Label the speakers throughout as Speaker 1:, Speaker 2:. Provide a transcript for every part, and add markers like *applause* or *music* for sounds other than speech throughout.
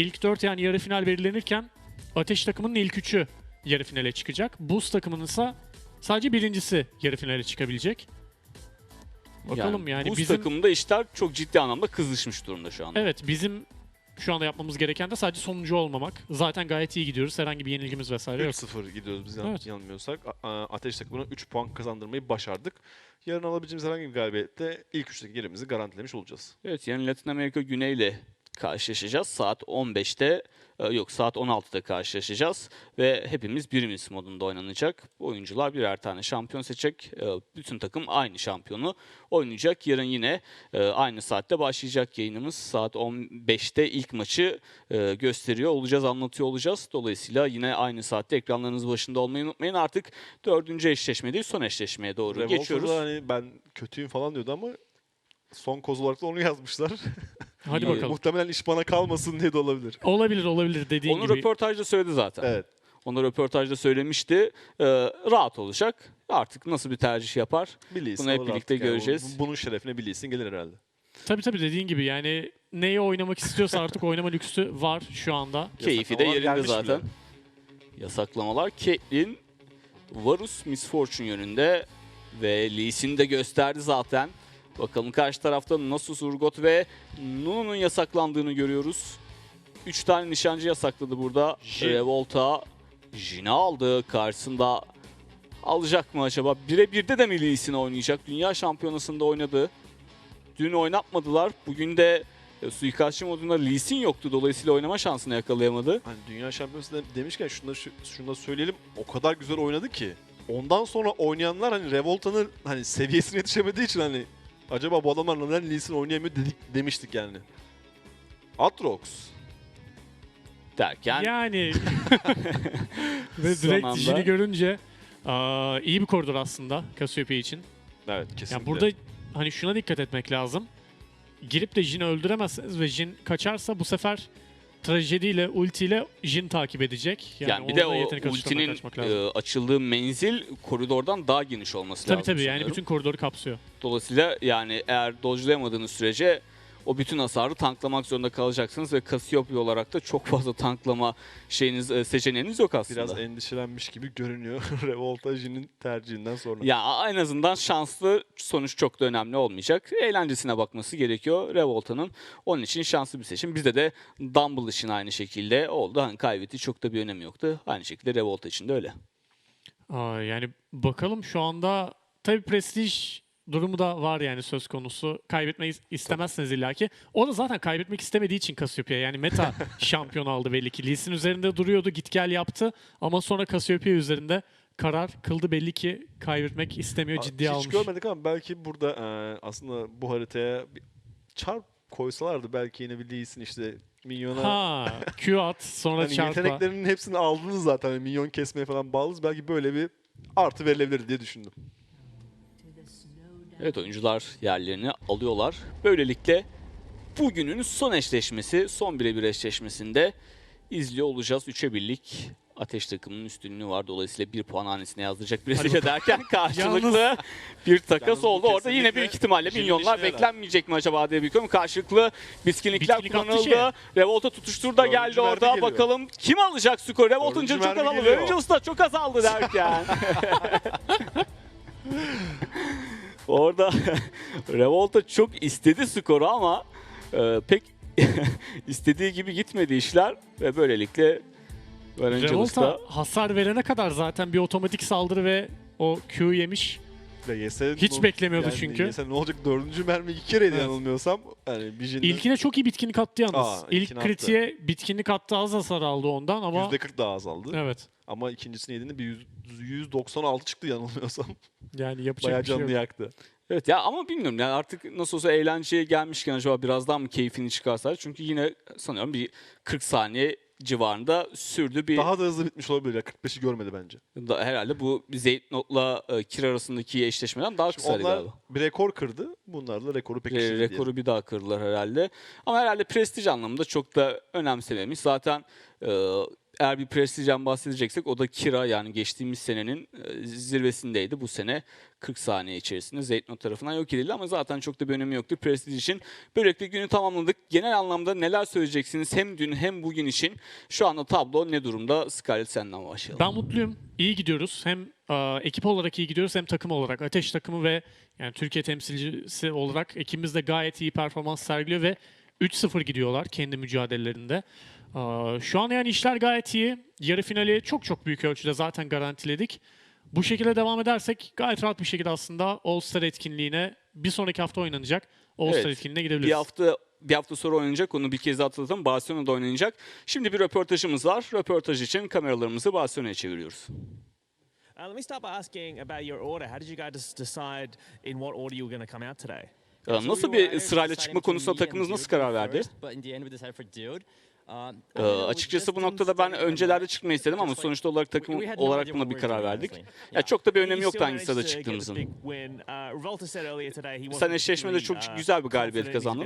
Speaker 1: ilk 4 yani yarı final belirlenirken Ateş takımının ilk 3'ü yarı finale çıkacak. Buz takımının ise sadece birincisi yarı finale çıkabilecek. Bakalım yani,
Speaker 2: bu
Speaker 1: bizim
Speaker 2: takımda işler çok ciddi anlamda kızışmış durumda şu anda.
Speaker 1: evet bizim şu anda yapmamız gereken de sadece sonuncu olmamak. Zaten gayet iyi gidiyoruz. Herhangi bir yenilgimiz vesaire yok.
Speaker 3: 3-0 gidiyoruz biz
Speaker 1: Evet.
Speaker 3: yanılmıyorsak. A- a- Ateş takımına 3 puan kazandırmayı başardık. Yarın alabileceğimiz herhangi bir galibiyette ilk üçteki yerimizi garantilemiş olacağız.
Speaker 2: Evet yarın Latin Amerika Güney ile karşılaşacağız. Saat 15'te e, yok saat 16'da karşılaşacağız ve hepimiz birimiz modunda oynanacak. Oyuncular birer tane şampiyon seçecek. E, Bütün takım aynı şampiyonu oynayacak. Yarın yine e, aynı saatte başlayacak yayınımız. Saat 15'te ilk maçı gösteriyor olacağız, anlatıyor olacağız. Dolayısıyla yine aynı saatte ekranlarınız başında olmayı unutmayın. Artık dördüncü eşleşme değil son eşleşmeye doğru
Speaker 3: Revolta'da
Speaker 2: geçiyoruz.
Speaker 3: hani ben kötüyüm falan diyordu ama son koz olarak da onu yazmışlar. *laughs*
Speaker 1: Hadi
Speaker 2: İyi.
Speaker 1: bakalım.
Speaker 3: Muhtemelen iş bana kalmasın diye de olabilir.
Speaker 1: Olabilir olabilir dediğin
Speaker 2: Onu
Speaker 1: gibi.
Speaker 2: röportajda söyledi zaten.
Speaker 3: Evet.
Speaker 2: Onu röportajda söylemişti. Ee, rahat olacak. Artık nasıl bir tercih yapar?
Speaker 3: Biliysin.
Speaker 2: Bunu hep
Speaker 3: olur
Speaker 2: birlikte
Speaker 3: artık yani.
Speaker 2: göreceğiz.
Speaker 3: Bu- Bunun şerefine biliysin gelir herhalde.
Speaker 1: Tabii tabii dediğin gibi yani neyi oynamak istiyorsa artık oynama lüksü var şu anda.
Speaker 2: Keyfi de
Speaker 3: Yasaklamalar
Speaker 2: yerinde
Speaker 3: gelmiş
Speaker 2: zaten.
Speaker 3: bile.
Speaker 2: Yasaklamalar Caitlyn Varus Misfortune yönünde ve Lee Sin de gösterdi zaten. Bakalım karşı tarafta Nasus Urgot ve Nunu'nun yasaklandığını görüyoruz. 3 tane nişancı yasakladı burada. Revolta Jin'i aldı. Karşısında alacak mı acaba? Birebirde de mi Lee Sin oynayacak? Dünya şampiyonasında oynadı. Dün oynatmadılar. Bugün de e, suikastçı modunda Lee Sin yoktu. Dolayısıyla oynama şansını yakalayamadı.
Speaker 3: Hani dünya şampiyonası de- demişken şunu da, şu- şunu da söyleyelim. O kadar güzel oynadı ki. Ondan sonra oynayanlar hani Revolta'nın hani seviyesine yetişemediği için hani acaba bu adamlar neden Lee Sin oynayamıyor dedik, demiştik yani. Atrox.
Speaker 2: Derken
Speaker 1: Yani *laughs* ve
Speaker 2: Son
Speaker 1: direkt
Speaker 2: anda-
Speaker 1: Jin'i görünce aa, iyi bir koridor aslında Cassiopeia için.
Speaker 3: Evet kesinlikle.
Speaker 1: Yani burada hani şuna dikkat etmek lazım. Girip de Jin'i öldüremezseniz ve Jin kaçarsa bu sefer trajediyle, ultiyle Jin takip edecek. Yani,
Speaker 2: yani, bir de o ultinin e, açıldığı menzil koridordan daha geniş olması
Speaker 1: tabii
Speaker 2: lazım.
Speaker 1: tabii yani
Speaker 2: sanıyorum.
Speaker 1: bütün koridoru kapsıyor.
Speaker 2: Dolayısıyla yani eğer dodge'layamadığınız sürece o bütün hasarı tanklamak zorunda kalacaksınız ve Cassiopeia olarak da çok fazla tanklama şeyiniz e, seçeneğiniz yok aslında.
Speaker 3: biraz endişelenmiş gibi görünüyor *laughs* Revolta Jin'in tercihinden sonra.
Speaker 2: Ya en azından şanslı sonuç çok da önemli olmayacak. Eğlencesine bakması gerekiyor Revolta'nın. Onun için şanslı bir seçim. Bizde de Dumble için aynı şekilde oldu. Hani kaybetti çok da bir önemi yoktu. Aynı şekilde Revolta için de öyle.
Speaker 1: Aa, yani bakalım şu anda tabii prestij durumu da var yani söz konusu. Kaybetmeyi istemezseniz illaki. O da zaten kaybetmek istemediği için Cassiopeia. Yani meta *laughs* şampiyon aldı belli ki. Lee Sin üzerinde duruyordu, git gel yaptı. Ama sonra Cassiopeia üzerinde karar kıldı belli ki kaybetmek istemiyor,
Speaker 3: Aa,
Speaker 1: ciddiye
Speaker 3: Hiç
Speaker 1: almış.
Speaker 3: görmedik ama belki burada e, aslında bu haritaya bir çarp koysalardı belki yine bir Lee Sin işte minyona
Speaker 1: Ha, Q at, sonra
Speaker 3: hani
Speaker 1: çarpma.
Speaker 3: yeteneklerinin hepsini aldınız zaten hani minyon kesmeye falan bağlısınız. Belki böyle bir artı verilebilir diye düşündüm.
Speaker 2: Evet oyuncular yerlerini alıyorlar. Böylelikle bugünün son eşleşmesi, son birebir eşleşmesinde izliyor olacağız. 3'e birlik Ateş takımının üstünlüğü var. Dolayısıyla bir puan hanesine yazdıracak Brezilya derken *laughs* karşılıklı bir takas
Speaker 3: Yalnız
Speaker 2: oldu. Orada yine büyük ihtimalle
Speaker 3: Jin'in
Speaker 2: milyonlar beklenmeyecek mi acaba diye bakıyorum. Karşılıklı biskinlikler
Speaker 1: Bitkinlik
Speaker 2: kullanıldı.
Speaker 1: şey.
Speaker 2: Revolta tutuştur da geldi orada.
Speaker 3: geliyor.
Speaker 2: Bakalım kim alacak skoru?
Speaker 3: Dördüncü
Speaker 2: canı çok azaldı. da çok azaldı derken. *laughs* Orada *laughs* Revolta çok istedi skoru ama e, pek *laughs* istediği gibi gitmedi işler ve böylelikle
Speaker 1: Revolta hasar verene kadar zaten bir otomatik saldırı ve o Q yemiş.
Speaker 3: Ya yese
Speaker 1: Hiç
Speaker 3: ne-
Speaker 1: beklemiyordu
Speaker 3: yani
Speaker 1: çünkü.
Speaker 3: Yese ne olacak dördüncü mermi iki kereydi
Speaker 1: Evet.
Speaker 3: yanılmıyorsam. Yani bir Jin'den
Speaker 1: İlkine çok iyi bitkinlik attı yalnız.
Speaker 3: Aa,
Speaker 1: İlk
Speaker 3: ilkini attı.
Speaker 1: kritiğe bitkinlik attı az hasar aldı ondan ama
Speaker 3: %40 daha azaldı.
Speaker 1: evet.
Speaker 3: Ama ikincisini yediğinde bir yüz- 196 çıktı yanılmıyorsam.
Speaker 1: Yani yapacak
Speaker 3: Bayağı
Speaker 1: bir şey yok.
Speaker 3: canlı yaktı.
Speaker 2: Evet ya ama bilmiyorum yani artık nasıl olsa eğlenceye gelmişken acaba biraz daha mı keyfini çıkarsa çünkü yine sanıyorum bir 40 saniye civarında sürdü bir
Speaker 3: Daha da hızlı bitmiş olabilir ya. 45'i görmedi bence.
Speaker 2: da, herhalde bu Zeytnot'la e, Kir arasındaki eşleşmeden daha
Speaker 3: Şimdi
Speaker 2: kısaydı
Speaker 3: onlar
Speaker 2: galiba.
Speaker 3: bir rekor kırdı. Bunlar da rekoru
Speaker 2: Re-
Speaker 3: pekiştirdi diyelim.
Speaker 2: rekoru bir daha kırdılar herhalde. Ama herhalde prestij anlamında çok da önemsememiş. Zaten e, eğer bir prestijden bahsedeceksek o da Kira yani geçtiğimiz senenin e, zirvesindeydi. Bu sene 40 saniye içerisinde Zeytnot tarafından yok edildi ama zaten çok da bir önemi yoktu prestij için. Böylelikle günü tamamladık. Genel anlamda neler söyleyeceksiniz hem dün hem bugün için? Şu anda tablo ne durumda? Scarlett senden başlayalım.
Speaker 1: Ben mutluyum. İyi gidiyoruz. Hem e, ekip olarak iyi gidiyoruz hem takım olarak. Ateş takımı ve yani Türkiye temsilcisi olarak ekibimiz de gayet iyi performans sergiliyor ve 3-0 gidiyorlar kendi mücadelelerinde. Şu an yani işler gayet iyi. Yarı finali çok çok büyük ölçüde zaten garantiledik. Bu şekilde devam edersek gayet rahat bir şekilde aslında All Star etkinliğine bir sonraki hafta oynanacak All Star
Speaker 2: Evet.
Speaker 1: etkinliğine gidebiliriz.
Speaker 2: Bir hafta bir hafta sonra oynanacak. Onu bir kez daha hatırlatalım. Barcelona'da oynanacak. Şimdi bir röportajımız var. Röportaj için kameralarımızı Barcelona'ya çeviriyoruz.
Speaker 4: Uh, let me start by asking about your order. How did you guys decide in what order you were going to come out today?
Speaker 2: Nasıl bir sırayla çıkma konusunda takımınız nasıl karar verdi? Ee, açıkçası bu noktada ben öncelerde çıkmayı istedim ama sonuçta olarak takım olarak buna bir karar verdik. Ya çok da bir önemi yoktu hangi sırada çıktığımızın.
Speaker 4: Uh,
Speaker 2: Sen eşleşmede çok
Speaker 4: uh,
Speaker 2: güzel bir galibiyet kazandın.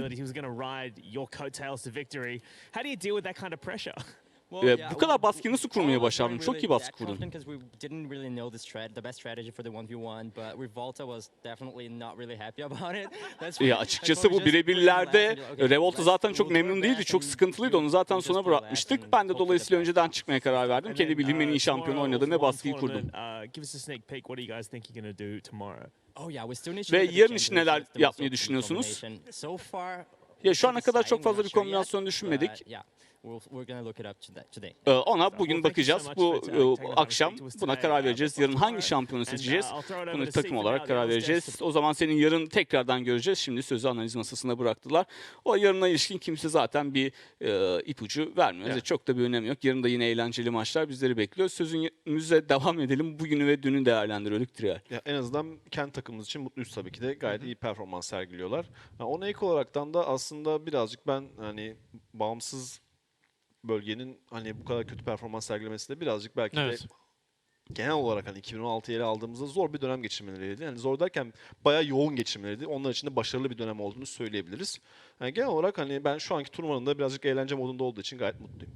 Speaker 2: *laughs* Ee, bu kadar baskıyı nasıl kurmayı başardın? Çok iyi baskı kurdun.
Speaker 5: Because we didn't really know the strat, the best strategy for the 1v1, but Revolta was definitely not really happy *laughs* about it. That's why-
Speaker 2: Ya açıkçası bu birebirlerde Revolta zaten çok memnun değildi. Çok sıkıntılıydı. Onu zaten sona bırakmıştık. Ben de dolayısıyla önceden çıkmaya karar verdim. Kendi bildiğim en iyi
Speaker 4: uh,
Speaker 2: şampiyonu
Speaker 4: tomorrow
Speaker 2: oynadım ve baskıyı kurdum.
Speaker 4: uh?
Speaker 5: Oh
Speaker 2: Ve yarın için neler yapmayı düşünüyorsunuz? Ya şu ana kadar çok fazla bir kombinasyon düşünmedik. Ee, Ona bugün bakacağız. Bu e, akşam buna karar vereceğiz. Yarın hangi şampiyonu
Speaker 4: uh,
Speaker 2: seçeceğiz? Bunu takım olarak karar vereceğiz. O zaman senin yarın tekrardan göreceğiz. Şimdi sözü analiz masasına bıraktılar. O yarına ilişkin kimse zaten bir e, ipucu vermiyor.
Speaker 3: Evet.
Speaker 2: Çok da bir önemi yok. Yarın da yine eğlenceli maçlar bizleri bekliyor. Sözümüze devam edelim. Bugünü ve dünü değerlendirelim Trial.
Speaker 3: Ya en azından kendi takımımız için mutluyuz tabii ki de. Gayet iyi performans sergiliyorlar. Ha, ona ek olaraktan da aslında birazcık ben hani bağımsız bölgenin hani bu kadar kötü performans sergilemesi de birazcık belki
Speaker 1: Evet.
Speaker 3: de genel olarak hani 2016'yı ele aldığımızda zor bir dönem geçirmeleriydi. Yani zor derken bayağı yoğun geçirmeleriydi. Onlar için de başarılı bir dönem olduğunu söyleyebiliriz. Yani genel olarak hani ben şu anki turnuvanın da birazcık eğlence modunda olduğu için gayet mutluyum.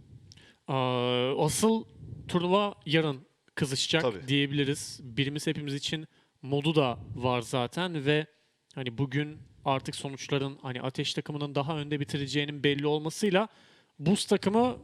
Speaker 1: Asıl turnuva yarın kızışacak
Speaker 3: Tabii.
Speaker 1: diyebiliriz. Birimiz hepimiz için modu da var zaten ve hani bugün artık sonuçların hani Ateş takımının daha önde bitireceğinin belli olmasıyla Buz takımı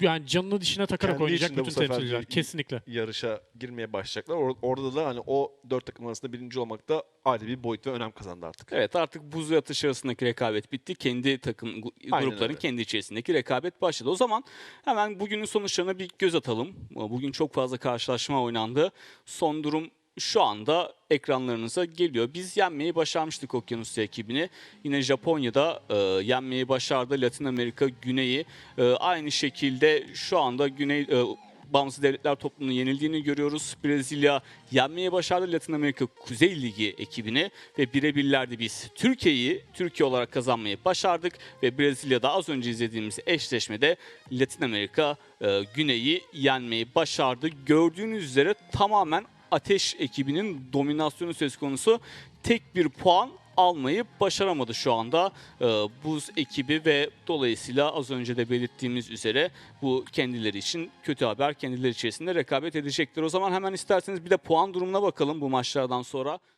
Speaker 1: yani canını dişine takarak
Speaker 3: Kendi
Speaker 1: oynayacak
Speaker 3: içinde bu
Speaker 1: bütün
Speaker 3: sefer
Speaker 1: temsilciler.
Speaker 3: bir-
Speaker 1: Kesinlikle.
Speaker 3: yarışa girmeye başlayacaklar. Or- orada da hani o dört takım arasında birinci olmak da ayrı bir boyut ve önem kazandı artık.
Speaker 2: Evet artık buz ve atış arasındaki rekabet bitti. Kendi takım gu-
Speaker 3: Aynen
Speaker 2: grupların
Speaker 3: öyle.
Speaker 2: kendi içerisindeki rekabet başladı. O zaman hemen bugünün sonuçlarına bir göz atalım. Bugün çok fazla karşılaşma oynandı. Son durum şu anda ekranlarınıza geliyor. Biz yenmeyi başarmıştık Okyanusya ekibini. Yine Japonya'da e, yenmeyi başardı. Latin Amerika Güney'i. E, aynı şekilde şu anda Güney e, Bağımsız Devletler Topluluğu'nun yenildiğini görüyoruz. Brezilya yenmeyi başardı Latin Amerika Kuzey Ligi ekibini ve birebirlerde biz Türkiye'yi Türkiye olarak kazanmayı başardık ve Brezilya'da az önce izlediğimiz eşleşmede Latin Amerika e, Güney'i yenmeyi başardı. Gördüğünüz üzere tamamen Ateş ekibinin dominasyonu söz konusu. Tek bir puan almayı başaramadı şu anda e, Buz ekibi ve dolayısıyla az önce de belirttiğimiz üzere bu kendileri için kötü haber. Kendileri içerisinde rekabet edecektir. O zaman hemen isterseniz bir de puan durumuna bakalım bu maçlardan sonra.